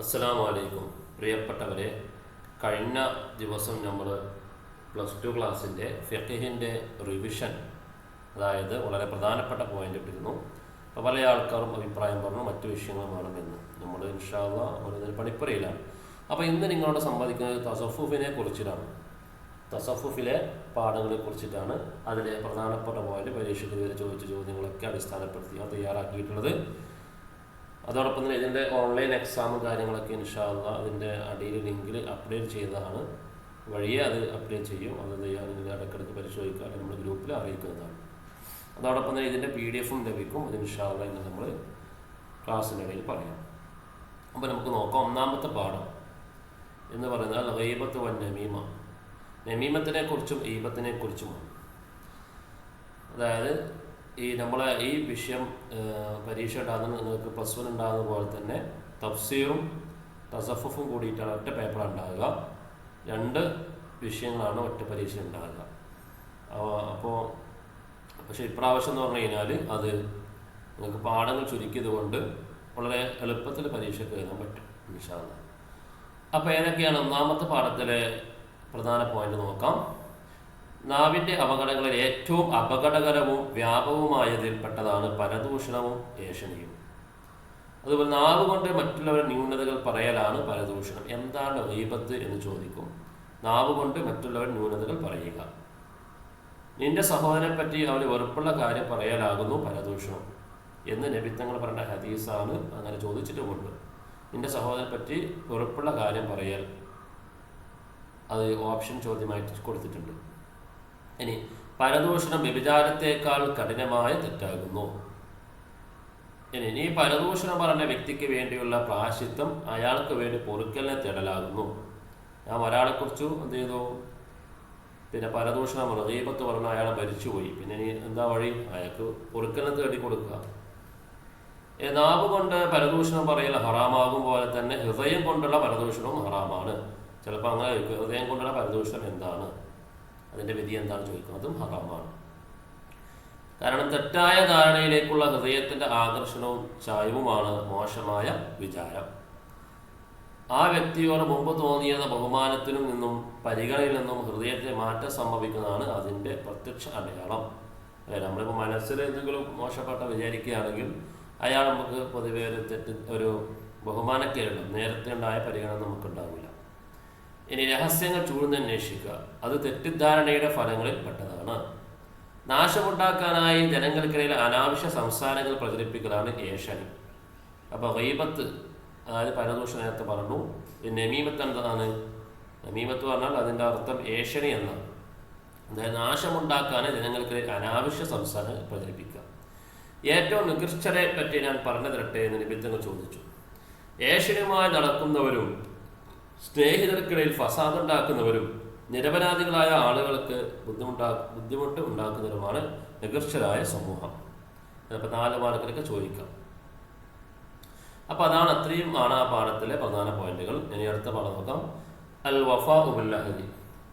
അസ്സലാമു അലൈക്കും പ്രിയപ്പെട്ടവരെ കഴിഞ്ഞ ദിവസം നമ്മൾ പ്ലസ് ടു ക്ലാസ്സിന്റെ ഫിഖിഹിന്റെ റിവിഷൻ അതായത് വളരെ പ്രധാനപ്പെട്ട പോയിന്റ് ഇട്ടിരുന്നു. അപ്പോൾ പല ആൾക്കാരും അഭിപ്രായം പറഞ്ഞു മറ്റു വിഷയങ്ങളും വേണമെന്ന് നമ്മൾ ഇൻഷാല്ല ഒരു പണിപ്പുരയിലാണ്. അപ്പോൾ ഇന്ന് നിങ്ങളോട് സംവദിക്കുന്നത് തസഫുഫിനെ കുറിച്ചിട്ടാണ്. തസഫുഫിലെ പാഠങ്ങളെ കുറിച്ചിട്ടാണ് അതിലെ പ്രധാനപ്പെട്ട പോയിന്റ് പരീക്ഷയ്ക്ക് ചോദിച്ച ചോദ്യങ്ങളൊക്കെ അടിസ്ഥാനപ്പെടുത്തിയാണ് തയ്യാറാക്കിയിട്ടുള്ളത്. അതോടൊപ്പം തന്നെ ഇതിന്റെ ഓൺലൈൻ എക്സാം കാര്യങ്ങളൊക്കെ ഇൻഷാല്ല അതിന്റെ അടിയിൽ ലിങ്കിൽ അപ്ഡേറ്റ് ചെയ്തതാണ്. വഴിയെ അത് അപ്ഡേറ്റ് ചെയ്യും. അത് ചെയ്യാനെങ്കിൽ ഇടയ്ക്കിടയ്ക്ക് പരിശോധിക്കാൻ നമ്മൾ ഗ്രൂപ്പിൽ അറിയിക്കുന്നതാണ്. അതോടൊപ്പം തന്നെ ഇതിന്റെ പി ഡി എഫും ലഭിക്കും. അത് ഇൻഷാല്ല എന്ന് നമ്മൾ ക്ലാസ്സിന്റെ ഇടയിൽ പറയാം. അപ്പോൾ നമുക്ക് നോക്കാം. ഒന്നാമത്തെ പാഠം എന്ന് പറയുന്നത് ഗൈബത്ത് വൻ നമീമ. നമീമത്തിനെ കുറിച്ചും ഈബത്തിനെ കുറിച്ചുമാണ്. അതായത് ഈ നമ്മളെ ഈ വിഷയം പരീക്ഷ ഉണ്ടാകുന്ന നിങ്ങൾക്ക് പ്ലസ് വൺ ഉണ്ടാകുന്ന പോലെ തന്നെ തഫ്സീറും തസഫും കൂടിയിട്ടാണ് ഒറ്റ പേപ്പർ ഉണ്ടാകുക. രണ്ട് വിഷയങ്ങളാണ് ഒറ്റ പരീക്ഷ ഉണ്ടാകുക. അപ്പോൾ പക്ഷേ ഇപ്രാവശ്യം എന്ന് പറഞ്ഞു കഴിഞ്ഞാൽ അത് നിങ്ങൾക്ക് പാഠങ്ങൾ ചുരുക്കിയത് കൊണ്ട് വളരെ എളുപ്പത്തിൽ പരീക്ഷ എഴുതാൻ പറ്റും ഇൻഷാല്ല അപ്പോൾ ഏതൊക്കെയാണ് ഒന്നാമത്തെ പാഠത്തിലെ പ്രധാന പോയിന്റ് നോക്കാം. നാവിന്റെ അപകടങ്ങളിൽ ഏറ്റവും അപകടകരവും വ്യാപകവുമായതിൽപ്പെട്ടതാണ് പരദൂഷണവും ഏഷണിയും. അതുപോലെ നാവ് കൊണ്ട് മറ്റുള്ളവരുടെ ന്യൂനതകൾ പറയലാണ് പരദൂഷണം. എന്താണ് ഗീബത്ത് എന്ന് ചോദിക്കും. നാവ് കൊണ്ട് മറ്റുള്ളവരുടെ ന്യൂനതകൾ പറയുക. നിന്റെ സഹോദരനെ പറ്റി അവന് വെറുപ്പുള്ള കാര്യം പറയലാകുന്നു പരദൂഷണം എന്ന് നബിത്തങ്ങൾ പറഞ്ഞ ഹദീസാണ് അങ്ങനെ ചോദിച്ചിട്ടുമുണ്ട്. നിന്റെ സഹോദരനെ പറ്റി വെറുപ്പുള്ള കാര്യം പറയൽ അത് ഓപ്ഷൻ ചോദ്യമായിട്ട് കൊടുത്തിട്ടുണ്ട്. ഇനി പരദൂഷണം വ്യഭിചാരത്തേക്കാൾ കഠിനമായ തെറ്റാകുന്നു. ഇനി ഈ പരദൂഷണം പറഞ്ഞ വ്യക്തിക്ക് വേണ്ടിയുള്ള പ്രാശിത്വം അയാൾക്ക് വേണ്ടി പൊറുക്കലിനെ തേടലാകുന്നു. ഞാൻ ഒരാളെക്കുറിച്ച് എന്ത് ചെയ്തു? പിന്നെ പരദൂഷണം പറഞ്ഞു ദീപത്ത് പറഞ്ഞ അയാളെ മരിച്ചുപോയി. പിന്നെ ഇനി എന്താ വഴി? അയാൾക്ക് പൊറുക്കലിനെ തേടി കൊടുക്കുക നാവ് കൊണ്ട് പരദൂഷണം പറയൽ ഹറാമാകും പോലെ തന്നെ ഹൃദയം കൊണ്ടുള്ള പരദൂഷണവും ഹറാമാണ്. ചിലപ്പോൾ അങ്ങനെ ഹൃദയം കൊണ്ടുള്ള പരദൂഷണം എന്താണ്? അതിന്റെ വിധി എന്താണ് ചോദിക്കുന്നതും ഹറാമാണ്. കാരണം തെറ്റായ ധാരണയിലേക്കുള്ള ഹൃദയത്തിന്റെ ആകർഷണവും ചായവുമാണ് മോശമായ വിചാരം. ആ വ്യക്തിയോട് മുമ്പ് തോന്നിയത് ബഹുമാനത്തിനും നിന്നും പരിഗണയിൽ നിന്നും ഹൃദയത്തെ മാറ്റം സംഭവിക്കുന്നതാണ് അതിന്റെ പ്രത്യക്ഷ അടയാളം. അതായത് നമ്മളിപ്പോൾ മനസ്സിൽ എന്തെങ്കിലും മോശപ്പെട്ട വിചാരിക്കുകയാണെങ്കിൽ അയാൾ നമുക്ക് പൊതുവെ ഒരു തെറ്റ് ഒരു ബഹുമാനക്കേടും നേരത്തെ ഉണ്ടായ പരിഗണന നമുക്കുണ്ടാവില്ല. ഇനി രഹസ്യങ്ങൾ ചൂഴ്ന്നന്വേഷിക്കുക അത് തെറ്റിദ്ധാരണയുടെ ഫലങ്ങളിൽ പെട്ടതാണ്. നാശമുണ്ടാക്കാനായി ജനങ്ങൾക്കിടയിൽ അനാവശ്യ സംസാരങ്ങൾ പ്രചരിപ്പിക്കലാണ് ഏഷണി അപ്പോൾ റീബത്ത് അതായത് പരദൂഷ നേരത്തെ പറഞ്ഞു നമീമത്ത് എന്താണ്? നമീമത്ത് പറഞ്ഞാൽ അതിന്റെ അർത്ഥം ഏഷണി എന്നാണ് അതായത് നാശമുണ്ടാക്കാൻ ജനങ്ങൾക്കിടയിൽ അനാവശ്യ സംസാരങ്ങൾ പ്രചരിപ്പിക്കുക. ഏറ്റവും നികൃഷ്ടരെ പറ്റി ഞാൻ പറഞ്ഞു തരട്ടെ എന്ന് നിബിദ്ധങ്ങൾ ചോദിച്ചു. ഏഷ്യനുമായി നടക്കുന്നവരും സ്നേഹിതർക്കിടയിൽ ഫസാദ് ഉണ്ടാക്കുന്നവരും നിരപരാധികളായ ആളുകൾക്ക് ബുദ്ധിമുട്ടാ ബുദ്ധിമുട്ട് ഉണ്ടാക്കുന്നവരുമാണ് നികർഷരായ സമൂഹം. ചിലപ്പോൾ നാല് മാർക്കിലൊക്കെ ചോദിക്കാം. അപ്പോൾ അതാണ് അത്രയും ആണ് ആ പാഠത്തിലെ പ്രധാന പോയിന്റുകൾ. ഇനി അടുത്ത പാഠം നോക്കാം. അൽ വഫ ഉബുല്ലഹരി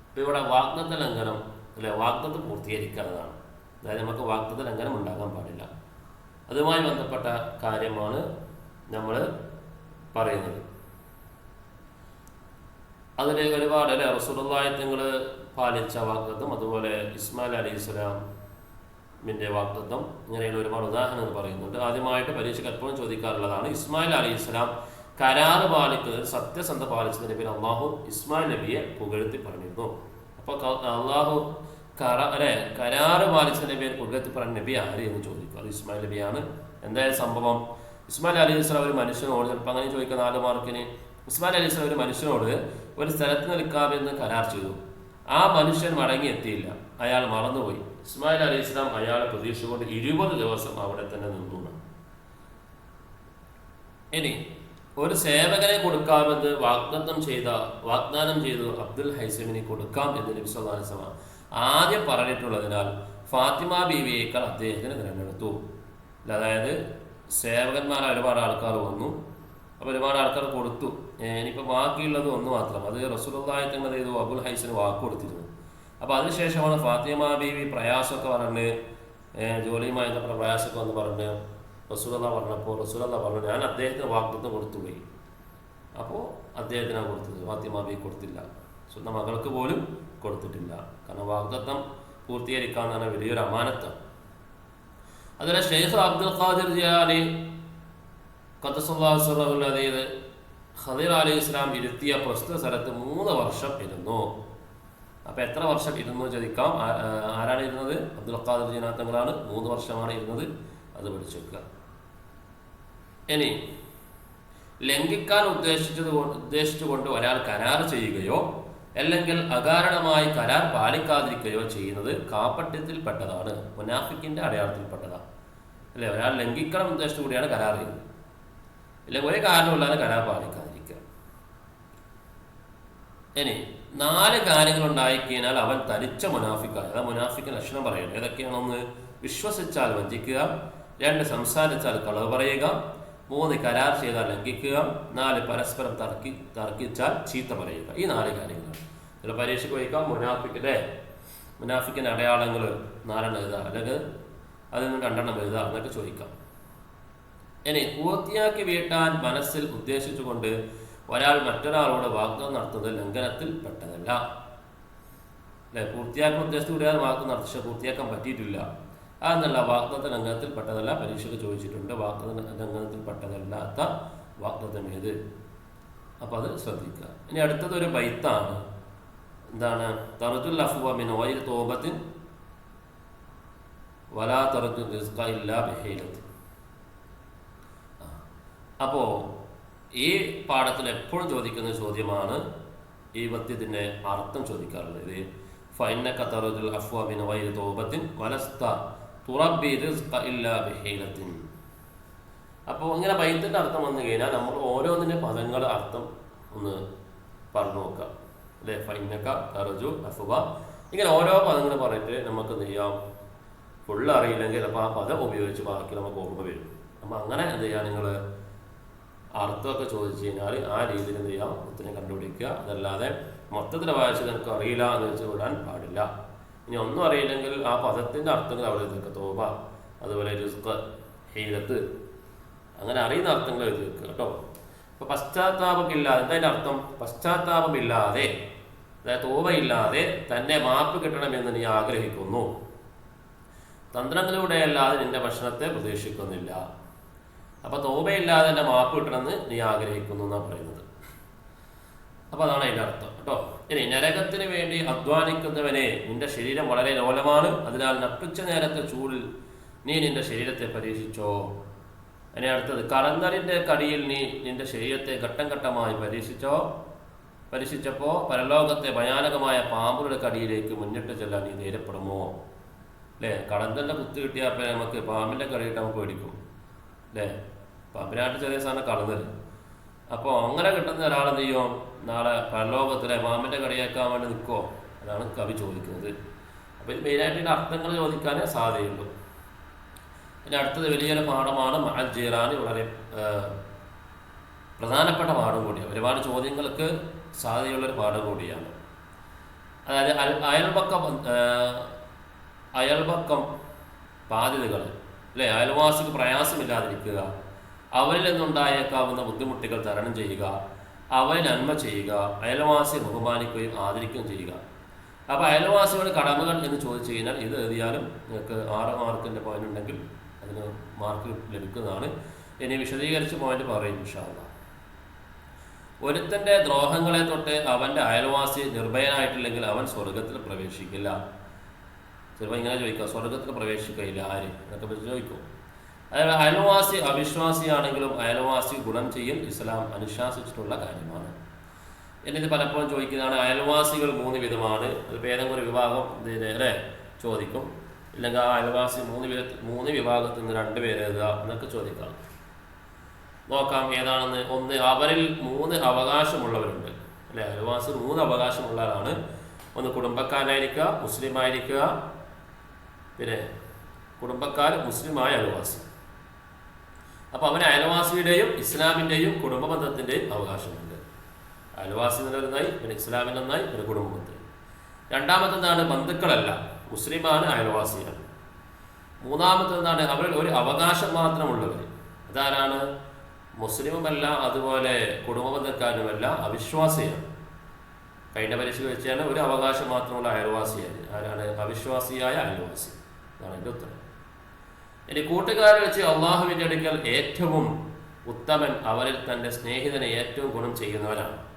ഇപ്പോൾ ഇവിടെ വാഗ്ദത്ത ലംഘനം അല്ലെ വാഗ്ദത്ത് പൂർത്തീകരിക്കാത്തതാണ് അതായത് നമുക്ക് വാഗ്ദത്ത ലംഘനം ഉണ്ടാകാൻ പാടില്ല. അതുമായി ബന്ധപ്പെട്ട കാര്യമാണ് നമ്മൾ പറയുന്നത്. അതിൽ ഒരുപാട് അല്ലെ? റസൂലുള്ളാഹിത്യങ്ങൾ പാലിച്ച വാഗ്ദത്തം അതുപോലെ ഇസ്മായിൽ അലൈഹി സ്വലാമിന്റെ വാഗ്ദത്തം ഇങ്ങനെയുള്ള ഒരുപാട് ഉദാഹരണങ്ങൾ പറയുന്നുണ്ട്. ആദ്യമായിട്ട് പരീക്ഷയ്ക്ക് എപ്പോഴും ചോദിക്കാറുള്ളതാണ് ഇസ്മായിൽ അലൈഹി ഇസ്ലാം കരാറ് പാലിക്കുന്നത് സത്യസന്ധ പാലിച്ചതിന് പേര് അള്ളാഹു ഇസ്മായിൽ നബിയെ പുകഴ്ത്തി പറഞ്ഞിരുന്നു. അപ്പോൾ അള്ളാഹു കറ അല്ലെ? കരാറ് പാലിച്ച പേര് പുകഴ്ത്തി പറഞ്ഞ നബി ആര് എന്ന് ചോദിക്കും അത് ഇസ്മായിൽ നബിയാണ്. എന്തായാലും സംഭവം? ഇസ്മായിൽ അലൈഹി ഇസ്ലാം ഒരു മനുഷ്യനോട് ചിലപ്പോൾ അങ്ങനെ ചോദിക്കുന്ന നാല് മാർക്കിന് ഇസ്മായിൽ അലി ഇസ്ലാം ഒരു മനുഷ്യനോട് ഒരു സ്ഥലത്ത് നിൽക്കാമെന്ന് കരാർ ചെയ്തു. ആ മനുഷ്യൻ മടങ്ങിയെത്തിയില്ല അയാൾ മറന്നുപോയി. ഇസ്മായിൽ അലി ഇസ്ലാം അയാളെ പ്രതീക്ഷിച്ചുകൊണ്ട് ഇരുപത് ദിവസം അവിടെ തന്നെ നിന്നു. ഇനി ഒരു സേവകനെ കൊടുക്കാമെന്ന് വാഗ്ദത്തം ചെയ്ത വാഗ്ദാനം ചെയ്തു അബ്ദുൽ ഹൈസമിനെ കൊടുക്കാം എന്ന് നബി സല്ലല്ലാഹു അലൈഹി വസല്ലം ആദ്യം പറഞ്ഞിട്ടുള്ളതിനാൽ ഫാത്തിമ ബീവിയേക്കാൾ അദ്ദേഹത്തിന് തിരഞ്ഞെടുത്തു അതായത് സേവകന്മാരെ ഒരുപാട് ആൾക്കാർ വന്നു. അപ്പോൾ ഒരുപാട് ആൾക്കാർ കൊടുത്തു. ഇനിയിപ്പോൾ ബാക്കിയുള്ളത് ഒന്ന് മാത്രം. അത് റസൂലുള്ളാഹി തങ്ങൾ ചെയ്തു അബുൽ ഹൈസിന് വാക്ക് കൊടുത്തിരുന്നു. അപ്പോൾ അതിനുശേഷമാണ് ഫാത്തിമ ബീവി പ്രയാസമൊക്കെ പറഞ്ഞ് ജോലിയുമായി പ്രയാസമൊക്കെ വന്ന് പറഞ്ഞ് റസുലത പറഞ്ഞപ്പോൾ റസുലത പറഞ്ഞു ഞാൻ അദ്ദേഹത്തിന് വാഗ്ദത്തം കൊടുത്തുപോയി അപ്പോൾ അദ്ദേഹത്തിന് കൊടുത്തത്. ഫാത്തിമ ബീവി കൊടുത്തില്ല. സ്വന്തം മകൾക്ക് പോലും കൊടുത്തിട്ടില്ല. കാരണം വാഗ്ദത്തം പറഞ്ഞാൽ വലിയൊരു അമാനത്വം അതുപോലെ ഷെയ്ഖ് അബ്ദുൽ ഖാദിർ ജിയാനി ഖത്തസുല്ലാഹുലത് ഖദീർ അലി ഇസ്ലാം ഇരുത്തിയ പ്രസ്തുത സ്ഥലത്ത് മൂന്ന് വർഷം ഇരുന്നു. അപ്പൊ എത്ര വർഷം ഇരുന്നു ചോദിക്കാം. ആരാണ് ഇരുന്നത്? അബ്ദുൽ ഖാദിർ ജിനാത്തങ്ങളാണ്. മൂന്ന് വർഷമാണ് ഇരുന്നത്. അത് പഠിച്ചു വെക്കുക. ഇനി ലംഘിക്കാൻ ഉദ്ദേശിച്ചത് കൊണ്ട് ഉദ്ദേശിച്ചുകൊണ്ട് ഒരാൾ കരാർ ചെയ്യുകയോ അല്ലെങ്കിൽ അകാരണമായി കരാർ പാലിക്കാതിരിക്കുകയോ ചെയ്യുന്നത് കാപ്പട്യത്തിൽപ്പെട്ടതാണ് മുനാഫിക്കിന്റെ അടയാളത്തിൽപ്പെട്ടതാണ്. അല്ലെ? ഒരാൾ ലംഘിക്കണം ഉദ്ദേശിച്ചു കൂടിയാണ് കരാർ ചെയ്യുന്നത്. ഇല്ലെങ്കിൽ ഒരേ കാരണമില്ലാതെ കരാർ പാലിക്കാതിരിക്കുക ഇനി നാല് കാര്യങ്ങൾ ഉണ്ടായിക്കഴിഞ്ഞാൽ അവൻ തനിച്ച മുനാഫിക്കാണ്. അതാ മുനാഫിക്ക് ലക്ഷണം പറയുന്നത്. ഏതൊക്കെയാണെന്ന് വിശ്വസിച്ചാൽ വഞ്ചിക്കുക രണ്ട് സംസാരിച്ചാൽ കളവ് പറയുക മൂന്ന് കരാർ ചെയ്താൽ ലംഘിക്കുക നാല് പരസ്പരം തർക്കി തർക്കിച്ചാൽ ചീത്ത പറയുക. ഈ നാല് കാര്യങ്ങളാണ്. ചില പരീക്ഷയ്ക്ക് വഹിക്കാം മുനാഫിക്കിന്റെ മുനാഫിക്കിന്റെ അടയാളങ്ങൾ നാലെണ്ണം എഴുതാം. അല്ലെങ്കിൽ അതിൽ നിന്ന് രണ്ടെണ്ണം എഴുതാം എന്നൊക്കെ ചോദിക്കാം. ഇനി പൂർത്തിയാക്കി വീട്ടാൻ മനസ്സിൽ ഉദ്ദേശിച്ചുകൊണ്ട് ഒരാൾ മറ്റൊരാളോട് വാഗ്ദാനം നടത്തുന്നത് ലംഘനത്തിൽ പെട്ടതല്ല. അല്ലെ? പൂർത്തിയാക്കാൻ ഉദ്ദേശിച്ചുകൂടിയാൽ വാഗ്ദാനം നടത്തി പക്ഷെ പൂർത്തിയാക്കാൻ പറ്റിയിട്ടില്ല. അതെന്നല്ല വാഗ്ദത്ത ലംഘനത്തിൽ പെട്ടതല്ല. പരീക്ഷയ്ക്ക് ചോദിച്ചിട്ടുണ്ട് വാഗ്ദാന ലംഘനത്തിൽ പെട്ടതല്ലാത്ത വാഗ്ദത്തം ഏത്? അപ്പോൾ അത് ശ്രദ്ധിക്കുക. ഇനി അടുത്തത് ഒരു ബൈത്താണ്. എന്താണ്? തറുജുൽ അഫുവ മിൻ വൈൽ തോബത്തിൻ വലാ തറുജു റിസ്ക ഇല്ലാ ബിഹൈലത്തിൻ അപ്പോൾ ഈ പാഠത്തിൽ എപ്പോഴും ചോദിക്കുന്ന ചോദ്യമാണ് ഈ പദ്യത്തിന്റെ അർത്ഥം ചോദിക്കാറുള്ളത്. ഇത് ഫൈന കത്തറുൽ തോബത്തിൻ വലസ്ത തുറബി അപ്പോൾ ഇങ്ങനെ ബൈത്തിന്റെ അർത്ഥം വന്നു കഴിഞ്ഞാൽ നമ്മൾ ഓരോന്നിന്റെ പദങ്ങൾ അർത്ഥം ഒന്ന് പറഞ്ഞു നോക്കാം അല്ലേ? ഫൈനക്ക തറജു അഫുബ ഇങ്ങനെ ഓരോ പദങ്ങൾ പറഞ്ഞിട്ട് നമുക്ക് എന്ത് ചെയ്യാം? ഫുള്ള് അറിയില്ലെങ്കിൽ അപ്പോൾ ആ പദം ഉപയോഗിച്ച് ബാക്കി നമുക്ക് ഓർമ്മ വരും. അപ്പം അങ്ങനെ എന്ത് ചെയ്യാം നിങ്ങൾ? അർത്ഥമൊക്കെ ചോദിച്ചു കഴിഞ്ഞാൽ ആ രീതിയിൽ എന്ത് ചെയ്യാം? ഉത്തരം കണ്ടുപിടിക്കുക. അതല്ലാതെ മൊത്തത്തിൽ വായിച്ചത് എനിക്ക് അറിയില്ല എന്ന് വെച്ച് വിടാൻ പാടില്ല. ഇനി ഒന്നും അറിയില്ലെങ്കിൽ ആ പദത്തിന്റെ അർത്ഥങ്ങൾ അവിടെ എഴുതി തോബ അതുപോലെ രുസ്ക ഹീലത്ത്. അങ്ങനെ അറിയുന്ന അർത്ഥങ്ങൾ എഴുതി വെക്കുക കേട്ടോ. അപ്പൊ പശ്ചാത്താപമില്ലാതെ എന്താ അതിന്റെ അർത്ഥം? പശ്ചാത്താപമില്ലാതെ അതായത് തോപയില്ലാതെ തന്നെ മാപ്പ് കിട്ടണമെന്ന് നീ ആഗ്രഹിക്കുന്നു. തന്ത്രങ്ങളിലൂടെ അല്ലാതെ നിന്റെ ഭക്ഷണത്തെ പ്രതീക്ഷിക്കുന്നില്ല അപ്പൊ തോബയില്ലാതെ തന്നെ മാപ്പ് കിട്ടണമെന്ന് നീ ആഗ്രഹിക്കുന്നു എന്നാണ് പറയുന്നത്. അപ്പൊ അതാണ് അതിന്റെ അർത്ഥം. കേട്ടോ? ഇനി നരകത്തിന് വേണ്ടി അധ്വാനിക്കുന്നവനെ നിന്റെ ശരീരം വളരെ ലോലമാണ്. അതിനാൽ നട്ടുച്ച നേരത്തെ ചൂടിൽ നീ നിന്റെ ശരീരത്തെ പരീക്ഷിച്ചോ. അതിനെ അടുത്തത് കടന്നലിന്റെ കടിയിൽ നീ നിന്റെ ശരീരത്തെ ഘട്ടം ഘട്ടമായി പരീക്ഷിച്ചോ. പരീക്ഷിച്ചപ്പോൾ പരലോകത്തെ ഭയാനകമായ പാമ്പുകളുടെ കടിയിലേക്ക് മുന്നിട്ട് ചെല്ലാൻ നീ നേരപ്പെടുമോ അല്ലേ? കടന്തലിന്റെ കുത്ത് കിട്ടിയാൽ നമുക്ക് പാമ്പിന്റെ കടിയിട്ട് നമുക്ക് പേടിക്കും. അല്ലേ പാമ്പിനായിട്ട് ചെറിയ സാധനം കളഞ്ഞത് അപ്പോൾ അങ്ങനെ കിട്ടുന്ന ഒരാൾ എന്ത് ചെയ്യും? നാളെ പരലോകത്തിലെ മാമിന്റെ കടിയേക്കാൻ വേണ്ടി നിൽക്കുമോ അതാണ് കവി ചോദിക്കുന്നത്. അപ്പോൾ ഇത് മെയിനായിട്ട് അർത്ഥങ്ങൾ ചോദിക്കാനേ സാധ്യതയുള്ളൂ. പിന്നെ അടുത്തത് വലിയൊരു പാഠമാണ് മഹൽ ജീറാനി വളരെ പ്രധാനപ്പെട്ട പാഠം കൂടിയാണ്. ഒരുപാട് ചോദ്യങ്ങൾക്ക് സാധ്യതയുള്ളൊരു പാഠം കൂടിയാണ്. അതായത് അയൽ- അയൽപക്കം അയൽപക്കം ബാധ്യതകൾ അല്ലെ? അയൽവാസിക്ക് പ്രയാസമില്ലാതിരിക്കുക. അവരിൽ നിന്നുണ്ടായേക്കാവുന്ന ബുദ്ധിമുട്ടുകൾ തരണം ചെയ്യുക. അവരെ നന്മ ചെയ്യുക. അയൽവാസിയെ ബഹുമാനിക്കുകയും ആദരിക്കുകയും ചെയ്യുക. അപ്പോൾ അയൽവാസികളുടെ കടമകൾ എന്ന് ചോദിച്ചു കഴിഞ്ഞാൽ ഇത് എഴുതിയാലും നിങ്ങൾക്ക് ആറ് മാർക്കിന്റെ പോയിന്റ് ഉണ്ടെങ്കിൽ അതിന് മാർക്ക് ലഭിക്കുന്നതാണ്. ഇനി വിശദീകരിച്ച് പോയിന്റ് പറയും ഇൻഷാല്ല ഒരുത്തന്റെ ദ്രോഹങ്ങളെ തൊട്ട് അവന്റെ അയൽവാസി നിർഭയനായിട്ടില്ലെങ്കിൽ അവൻ സ്വർഗത്തിൽ പ്രവേശിക്കില്ല. ചിലപ്പോൾ ഇങ്ങനെ ചോദിക്കാം സ്വർഗത്തിൽ പ്രവേശിക്കുകയില്ല ആര്? എന്നൊക്കെ പറ്റി ചോദിക്കും. അതായത് അയൽവാസി അവിശ്വാസിയാണെങ്കിലും അയൽവാസി ഗുണം ചെയ്യൽ ഇസ്ലാം അനുശാസിച്ചിട്ടുള്ള കാര്യമാണ്. എന്നിട്ട് പലപ്പോഴും ചോദിക്കുന്നതാണ് അയൽവാസികൾ മൂന്ന് വിധമാണ്. അതിപ്പോൾ ഏതെങ്കിലും ഒരു വിഭാഗം ഇതിന് ചോദിക്കും. ഇല്ലെങ്കിൽ ആ അയൽവാസി മൂന്ന് വിധ മൂന്ന് വിഭാഗത്തിൽ നിന്ന് രണ്ട് പേര് എഴുതുക എന്നൊക്കെ ചോദിക്കാം. നോക്കാം ഏതാണെന്ന്. ഒന്ന് അവരിൽ മൂന്ന് അവകാശമുള്ളവരുണ്ട്. അല്ലെ? അയൽവാസി മൂന്ന് അവകാശമുള്ളവരാണ്. ഒന്ന് കുടുംബക്കാരായിരിക്കുക മുസ്ലിം ആയിരിക്കുക പിന്നെ കുടുംബക്കാർ മുസ്ലിമായ അയൽവാസി. അപ്പോൾ അവന് അയൽവാസിയുടെയും ഇസ്ലാമിന്റെയും കുടുംബ ബന്ധത്തിന്റെയും അവകാശമുണ്ട്. അയൽവാസി നിലനിന്നായി പിന്നെ ഇസ്ലാമിന് ഒന്നായി പിന്നെ കുടുംബ ബന്ധം രണ്ടാമത്തെന്താണ് ബന്ധുക്കളല്ല മുസ്ലിമാണ് അയൽവാസിയാണ്. മൂന്നാമത്തെന്താണ് അവരിൽ ഒരു അവകാശം മാത്രമുള്ളവർ അതാരാണ്? മുസ്ലിമുമല്ല അതുപോലെ കുടുംബ ബന്ധുക്കാരുമല്ല അവിശ്വാസിയാണ്. കഴിഞ്ഞ പരീക്ഷ വെച്ചാണ് ഒരു അവകാശം മാത്രമുള്ള അയൽവാസിയാണ് ആരാണ്? അവിശ്വാസിയായ അയൽവാസി. എന്റെ ഉത്തരം. ഇനി കൂട്ടുകാരെ വെച്ച് അള്ളാഹുവിന്റെ അടുക്കൽ ഏറ്റവും ഉത്തമൻ അവരിൽ തന്റെ സ്നേഹിതനെ ഏറ്റവും ഗുണം ചെയ്യുന്നവരാണ്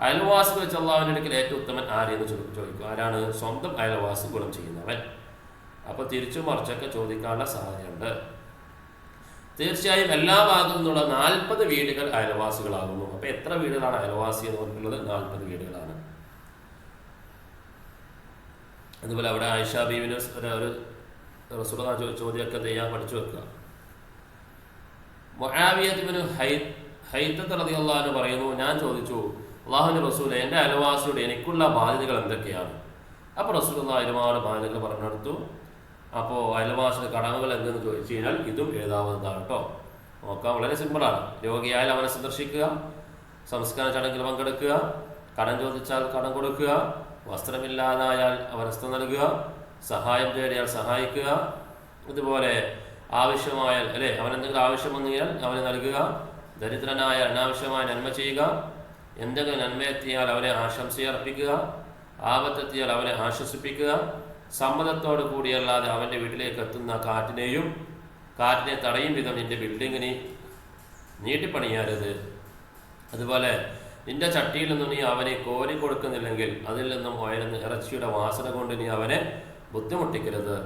അയൽവാസി വെച്ച് അള്ളാഹുവിന്റെ അടുക്കൽ ഏറ്റവും ഉത്തമൻ ആരെന്ന് ചോദിക്കും. ആരാണ്? സ്വന്തം അയൽവാസി ഗുണം ചെയ്യുന്നവൻ. അപ്പോൾ തിരിച്ചു മറിച്ചൊക്കെ ചോദിക്കാനുള്ള സാധ്യതയുണ്ട്. തീർച്ചയായും എല്ലാ ഭാഗത്തു നിന്നുള്ള നാൽപ്പത് വീടുകൾ അയൽവാസികളാകുന്നു. അപ്പോൾ എത്ര വീടുകളാണ് അയൽവാസി എന്ന് പറഞ്ഞിട്ടുള്ളത്? നാൽപ്പത് വീടുകളാണ്. അതുപോലെ അവിടെ ആയിഷ ബീവിന് ഒരു റസൂല ചോദ്യമൊക്കെ ചെയ്യാൻ പഠിച്ചു വെക്കുക. മൊഹാവിയത്തിന് ഹൈ ഹൈത്തത്ത് പറയുന്നു ഞാൻ ചോദിച്ചു അള്ളാഹുവിന്റെ റസൂൽ എന്റെ അയൽവാസിയുടെ എനിക്കുള്ള ബാധ്യതകൾ എന്തൊക്കെയാണ്? അപ്പോൾ റസൂൽ ഒരുപാട് ബാധ്യതകൾ പറഞ്ഞെടുത്തു അപ്പോൾ അയൽവാസിയുടെ കടമകൾ എന്തെന്ന് ചോദിച്ചു കഴിഞ്ഞാൽ ഇതും എഴുതാവുന്നതാണ് കേട്ടോ. നോക്കാൻ വളരെ സിമ്പിളാണ്. രോഗിയായാൽ അവനെ സന്ദർശിക്കുക സംസ്കാര ചടങ്ങിൽ പങ്കെടുക്കുക കടം ചോദിച്ചാൽ കടം കൊടുക്കുക വസ്ത്രമില്ലാതായാൽ അവനസ്ഥ നൽകുക സഹായം തേടിയാൽ സഹായിക്കുക. ഇതുപോലെ ആവശ്യമായാൽ അല്ലേ? അവനെന്തെങ്കിലും ആവശ്യം വന്നു അവന് നൽകുക. ദരിദ്രനായ അനാവശ്യമായ നന്മ ചെയ്യുക. എന്തെങ്കിലും നന്മയെത്തിയാൽ അവനെ ആശംസയർപ്പിക്കുക. ആപത്തെത്തിയാൽ അവനെ ആശ്വസിപ്പിക്കുക. സമ്മതത്തോടു കൂടിയല്ലാതെ അവന്റെ വീട്ടിലേക്ക് എത്തുന്ന കാറ്റിനെയും കാറ്റിനെ തടയും വിധം നിന്റെ ബിൽഡിങ്ങിന് നീട്ടിപ്പണിയരുത്. അതുപോലെ നിന്റെ ചട്ടിയിൽ നിന്നും നീ അവനെ കോരി കൊടുക്കുന്നില്ലെങ്കിൽ അതിൽ നിന്നും ഉയരുന്ന ഇറച്ചിയുടെ വാസന കൊണ്ട് നീ അവനെ ബുദ്ധിമുട്ടിക്കരുത്.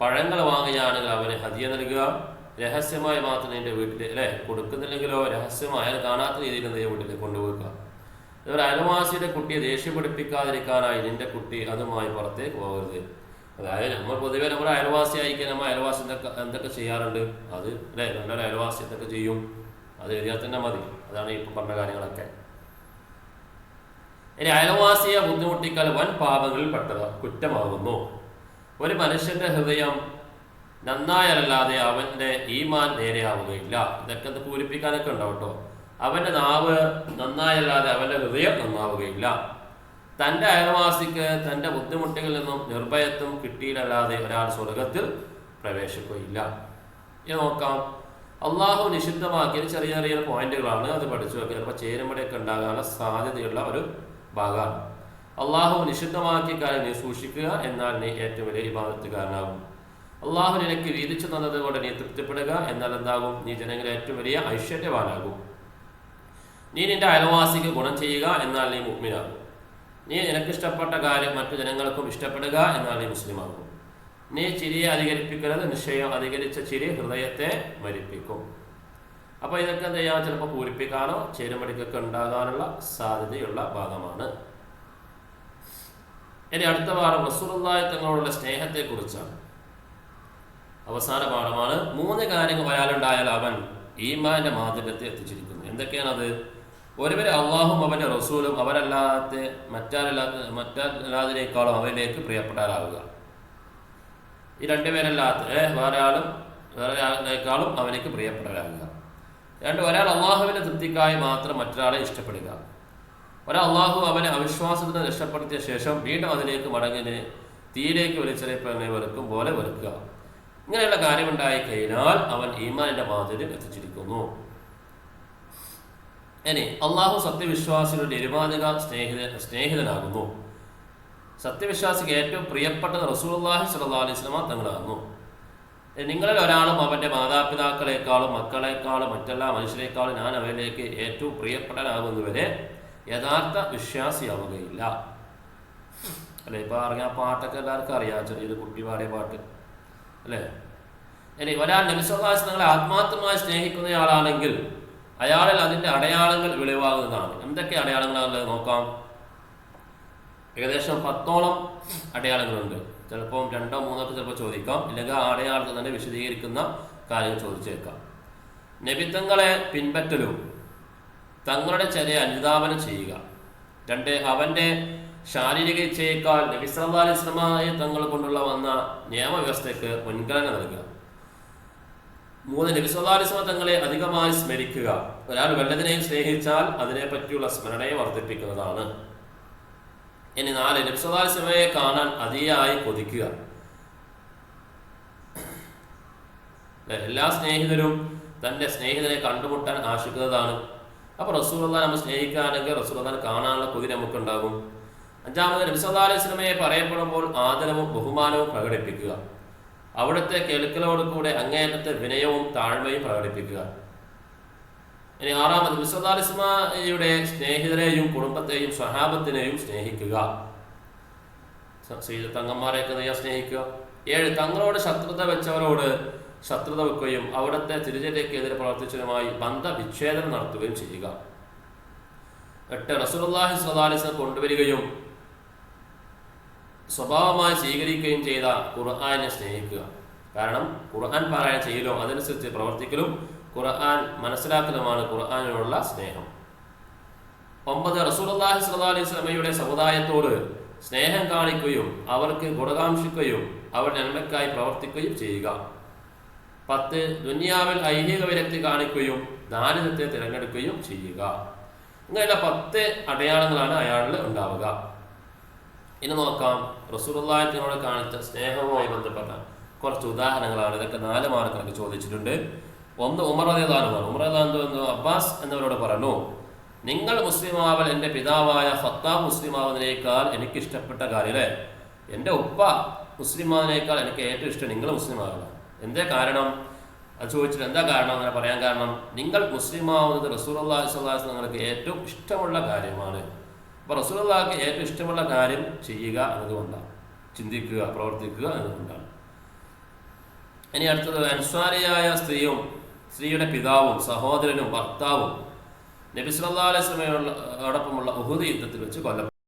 പഴങ്ങൾ വാങ്ങുകയാണെങ്കിൽ അവന് ഹതിയ നൽകുക. രഹസ്യമായി മാത്രം നിന്റെ വീട്ടിൽ അല്ലേ? കൊടുക്കുന്നില്ലെങ്കിലോ രഹസ്യമായ കാണാത്ത രീതിയിൽ നിന്റെ വീട്ടിൽ കൊണ്ടുപോകുക അതുപോലെ അയൽവാസിയുടെ കുട്ടിയെ ദേഷ്യപ്പെടുപ്പിക്കാതിരിക്കാനായി നിന്റെ കുട്ടി അതുമായി പുറത്തേക്ക് പോകരുത്. അതായത് നമ്മൾ പൊതുവെ നമ്മുടെ അയൽവാസി അയക്കാൻ നമ്മൾ അയൽവാസി എന്തൊക്കെ എന്തൊക്കെ ചെയ്യാറുണ്ട്? അത് അല്ലേ? നല്ലൊരു അയൽവാസി എന്തൊക്കെ ചെയ്യും? അത് എഴുതിയാൽ തന്നെ മതി. അതാണ് ഇപ്പം പറഞ്ഞ കാര്യങ്ങളൊക്കെ. ഇനി അയൽവാസിയെ ബുദ്ധിമുട്ടിക്കാൽ വൻ പാപങ്ങളിൽ പെട്ടത് കുറ്റമാകുന്നു. ഒരു മനുഷ്യന്റെ ഹൃദയം നന്നായല്ലാതെ അവന്റെ ഈമാൻ നേരെയാവുകയില്ല. ഇതൊക്കെ ഒന്ന് പൂരിപ്പിക്കാനൊക്കെ ഉണ്ടാവും കേട്ടോ. അവന്റെ നാവ് നന്നായല്ലാതെ അവന്റെ ഹൃദയം നന്നാവുകയില്ല. തന്റെ അയൽവാസിക്ക് തന്റെ ബുദ്ധിമുട്ടുകളിൽ നിന്നും നിർഭയത്വം കിട്ടിയില്ലല്ലാതെ ഒരാൾ സ്വർഗത്തിൽ പ്രവേശിക്കുകയില്ല. ഇനി നോക്കാം. അള്ളാഹു നിഷിദ്ധമാക്കിയ ചെറിയ ചെറിയ പോയിന്റുകളാണ് അത് പഠിച്ചു വെക്കുക. ചിലപ്പോൾ ചേരുമ്പടിയൊക്കെ ഉണ്ടാകാനുള്ള സാധ്യതയുള്ള ഒരു ഭാഗമാണ്. അള്ളാഹു നിഷിദ്ധമാക്കിയ കാര്യം നീ സൂക്ഷിക്കുക എന്നാൽ നീ ഏറ്റവും വലിയ വിഭാഗത്തുകാരനാകും അള്ളാഹു നിനക്ക് വീതിച്ചു തന്നത് കൊണ്ട് നീ തൃപ്തിപ്പെടുക എന്നാൽ എന്താകും? നീ ജനങ്ങളെ ഏറ്റവും വലിയ ഐശ്വര്യവാനാകും. നീ നിന്റെ അയൽവാസിക്ക് ഗുണം ചെയ്യുക എന്നാൽ നീ മുഗ്മിനാകും. നീ നിനക്കിഷ്ടപ്പെട്ട കാര്യം മറ്റു ജനങ്ങൾക്കും ഇഷ്ടപ്പെടുക എന്നാൽ നീ മുസ്ലിമാകും. നീ ചിരിയെ അധികരിപ്പിക്കുന്നത് നിശ്ചയം അധികരിച്ച ചിരി ഹൃദയത്തെ മരിപ്പിക്കും. അപ്പോൾ ഇതൊക്കെ എന്ത് ചെയ്യാം ചിലപ്പോൾ പൂരിപ്പിക്കാനോ ചേരുമടിക്കൊക്കെ ഉണ്ടാകാനുള്ള സാധ്യതയുള്ള ഭാഗമാണ്. ഇനി അടുത്ത പാഠം റസൂലുള്ളാഹി തങ്ങളോടുള്ള സ്നേഹത്തെക്കുറിച്ചാണ്. അവസാന പാഠമാണ്. മൂന്ന് കാര്യങ്ങൾ അയാളുണ്ടായാൽ അവൻ ഈമാന്റെ മാധുര്യത്തെ എത്തിച്ചിരിക്കുന്നു. എന്തൊക്കെയാണത്? ഒരുവർ അള്ളാഹും അവന്റെ റസൂലും അവരല്ലാത്ത മറ്റാരല്ലാത്ത മറ്റല്ലാതിനേക്കാളും അവനിലേക്ക് പ്രിയപ്പെടാറാവുക ഈ രണ്ടുപേരല്ലാത്ത വേറെ ആളും വേറെ ആളിനേക്കാളും അവനിക്ക് പ്രിയപ്പെടാറാവുക രണ്ട് ഒരാൾ അള്ളാഹുവിന്റെ തൃപ്തിക്കായി മാത്രം മറ്റൊരാളെ ഇഷ്ടപ്പെടുക. അള്ളാഹു അവനെ അവിശ്വാസത്തിന് രക്ഷപ്പെടുത്തിയ ശേഷം വീണ്ടും അതിലേക്ക് മടങ്ങിന് തീയിലേക്ക് വലിച്ചെറിയപ്പെടുന്ന വെറുക്കും പോലെ വെറുക്കുക. ഇങ്ങനെയുള്ള കാര്യമുണ്ടായി കഴിഞ്ഞാൽ അവൻ ഈമാനിന്റെ മാധുര്യം എത്തിച്ചിരിക്കുന്നു. ഇനി അള്ളാഹു സത്യവിശ്വാസികളുടെ നിരുപാധിക സ്നേഹിത സ്നേഹിതനാകുന്നു. സത്യവിശ്വാസിക്ക് ഏറ്റവും പ്രിയപ്പെട്ടത് റസൂലുള്ളാഹി സ്വല്ലല്ലാഹു അലൈഹി വസല്ലമ തങ്ങളാകുന്നു. നിങ്ങളിൽ ഒരാളും അവന്റെ മാതാപിതാക്കളെക്കാളും മക്കളെക്കാളും മറ്റെല്ലാ മനുഷ്യരെക്കാളും ഞാൻ അവരിലേക്ക് ഏറ്റവും പ്രിയപ്പെട്ടനാകുന്നവരെ യഥാർത്ഥ വിശ്വാസിയാവുകയില്ല. അല്ലെ? ഇപ്പൊ അറിയാം പാട്ടൊക്കെ എല്ലാവർക്കും അറിയാം ചെറിയൊരു കുട്ടി പാടിയ പാട്ട്. അല്ലേ? ഇനി ഒരാൾ നിമിഷവാസി നിങ്ങളെ ആത്മാർത്ഥമായി സ്നേഹിക്കുന്നയാളാണെങ്കിൽ അയാളിൽ അതിന്റെ അടയാളങ്ങൾ വെളിവാകുന്നതാണ്. എന്തൊക്കെ അടയാളങ്ങളാണുള്ളത് നോക്കാം. ഏകദേശം പത്തോളം അടയാളങ്ങളുണ്ട്. ചിലപ്പോൾ രണ്ടോ മൂന്നോ ചിലപ്പോൾ ചോദിക്കാം. ഇല്ലെങ്കിൽ ആ അടയാളത്തിൽ തന്നെ വിശദീകരിക്കുന്ന കാര്യങ്ങൾ ചോദിച്ചേക്കാം. നബിത്തങ്ങളെ പിൻപറ്റലും തങ്ങളുടെ ചെലയെ അനുതാപനം ചെയ്യുക. രണ്ട് അവന്റെ ശാരീരിക ഇച്ഛയേക്കാൾ നബി സല്ലല്ലാഹു അലൈഹി തങ്ങൾ കൊണ്ടുള്ള വന്ന നിയമവ്യവസ്ഥയ്ക്ക് മുൻഗണന നൽകുക. മൂന്ന് നബി സല്ലല്ലാഹു തങ്ങളെ അധികമായി സ്മരിക്കുക. ഒരാൾ വല്ലതിനെയും സ്നേഹിച്ചാൽ അതിനെ പറ്റിയുള്ള സ്മരണയെ വർദ്ധിപ്പിക്കുന്നതാണ്. ഇനി നാല് നബി സല്ലല്ലാഹു അലൈഹി വസല്ലമയെ കാണാൻ അതിയായി കൊതിക്കുക. എല്ലാ സ്നേഹിതരും തന്റെ സ്നേഹിതനെ കണ്ടുമുട്ടാൻ ആശിക്കുന്നതാണ് അപ്പോൾ റസൂലുള്ള നമ്മൾ സ്നേഹിക്കാനെങ്കിൽ റസൂൽ കാണാനുള്ള കൊതി നമുക്കുണ്ടാകും. അഞ്ചാമത് നബിസല്ലാ അലൈഹി സ്വലമയെ പറയപ്പെടുമ്പോൾ ആദരവും ബഹുമാനവും പ്രകടിപ്പിക്കുക. അവിടുത്തെ കേൾക്കലോട് കൂടെ അങ്ങേയറ്റത്തെ വിനയവും താഴ്മയും പ്രകടിപ്പിക്കുക. ഇനി ആറാമത് നബിസല്ലാ അലൈഹി സ്വലമയുടെ സ്നേഹിതരെയും കുടുംബത്തെയും സ്വഹാബത്തിനെയും സ്നേഹിക്കുക. തങ്ങന്മാരെയൊക്കെ സ്നേഹിക്കുക. ഏഴ് തങ്ങളോട് ശത്രുത വെച്ചവരോട് ശത്രുത വെക്കുകയും അവിടുത്തെ തിരുചര്യക്കെതിരെ പ്രവർത്തിച്ചതുമായി ബന്ധവിച്ഛേദനം നടത്തുകയും ചെയ്യുക. എട്ട് അലൈഹി വസല്ലം കൊണ്ടുവരികയും സ്വഭാവമായി സ്വീകരിക്കുകയും ചെയ്ത ഖുർആാനെ സ്നേഹിക്കുക. കാരണം ഖുർആൻ പാരായണം ചെയ്യലും അതനുസരിച്ച് പ്രവർത്തിക്കലും ഖുർആൻ മനസ്സിലാക്കലുമാണ് ഖുർആാനിനുള്ള സ്നേഹം. ഒമ്പത് റസൂലുള്ളാഹി സ്വല്ലല്ലാഹി അലൈഹി വസല്ലമയുടെ സമുദായത്തോട് സ്നേഹം കാണിക്കുകയും അവർക്ക് ഗുണകാംക്ഷിക്കുകയും അവർ നന്മയ്ക്കായി പ്രവർത്തിക്കുകയും ചെയ്യുക. പത്ത് ദുന്യാവിൽ ഐഹിക വിരക്തി കാണിക്കുകയും ദാരിദ്ര്യത്തെ തിരഞ്ഞെടുക്കുകയും ചെയ്യുക. ഇങ്ങനെയുള്ള പത്ത് അടയാളങ്ങളാണ് അയാളിൽ ഉണ്ടാവുക. ഇനി നോക്കാം. റസൂറുല്ലായത്തിനോട് കാണിച്ച സ്നേഹവുമായി ബന്ധപ്പെട്ട കുറച്ച് ഉദാഹരണങ്ങളാണ്. ഇതൊക്കെ നാല് മാർക്കൊക്കെ ചോദിച്ചിട്ടുണ്ട്. ഒന്ന് ഉമർ അലിദാൻ അബ്ബാസ് എന്നവരോട് പറഞ്ഞു നിങ്ങൾ മുസ്ലിമാവൽ എന്റെ പിതാവായ ഫത്താബ് മുസ്ലിമാവുന്നതിനേക്കാൾ എനിക്ക് ഇഷ്ടപ്പെട്ട കാര്യമല്ലേ എന്റെ ഉപ്പ മുസ്ലിമാവിനേക്കാൾ എനിക്ക് ഏറ്റവും ഇഷ്ടം നിങ്ങൾ മുസ്ലിമാവല എന്തേ കാരണം? അത് ചോദിച്ചിട്ട് എന്താ കാരണം? അങ്ങനെ പറയാൻ കാരണം നിങ്ങൾ മുസ്ലിമാവുന്നത് സ്വല്ലല്ലാഹി അലൈഹി വസല്ലം നിങ്ങൾക്ക് ഏറ്റവും ഇഷ്ടമുള്ള കാര്യമാണ്. അപ്പോൾ റസൂലുള്ളാഹിക്ക് ഏറ്റവും ഇഷ്ടമുള്ള കാര്യം ചെയ്യുക എന്നതുകൊണ്ടാണ്. ചിന്തിക്കുക പ്രവർത്തിക്കുക എന്നതുകൊണ്ടാണ്. ഇനി അടുത്തത് അനുസ്വാരിയായ സ്ത്രീയും സ്ത്രീയുടെ പിതാവും സഹോദരനും ഭർത്താവും നബിസ്വല്ലാ അലൈഹി സ്വലമയോടൊപ്പമുള്ള ഉഹുദ് യുദ്ധത്തിൽ വെച്ച് കൊല്ലപ്പെട്ടു.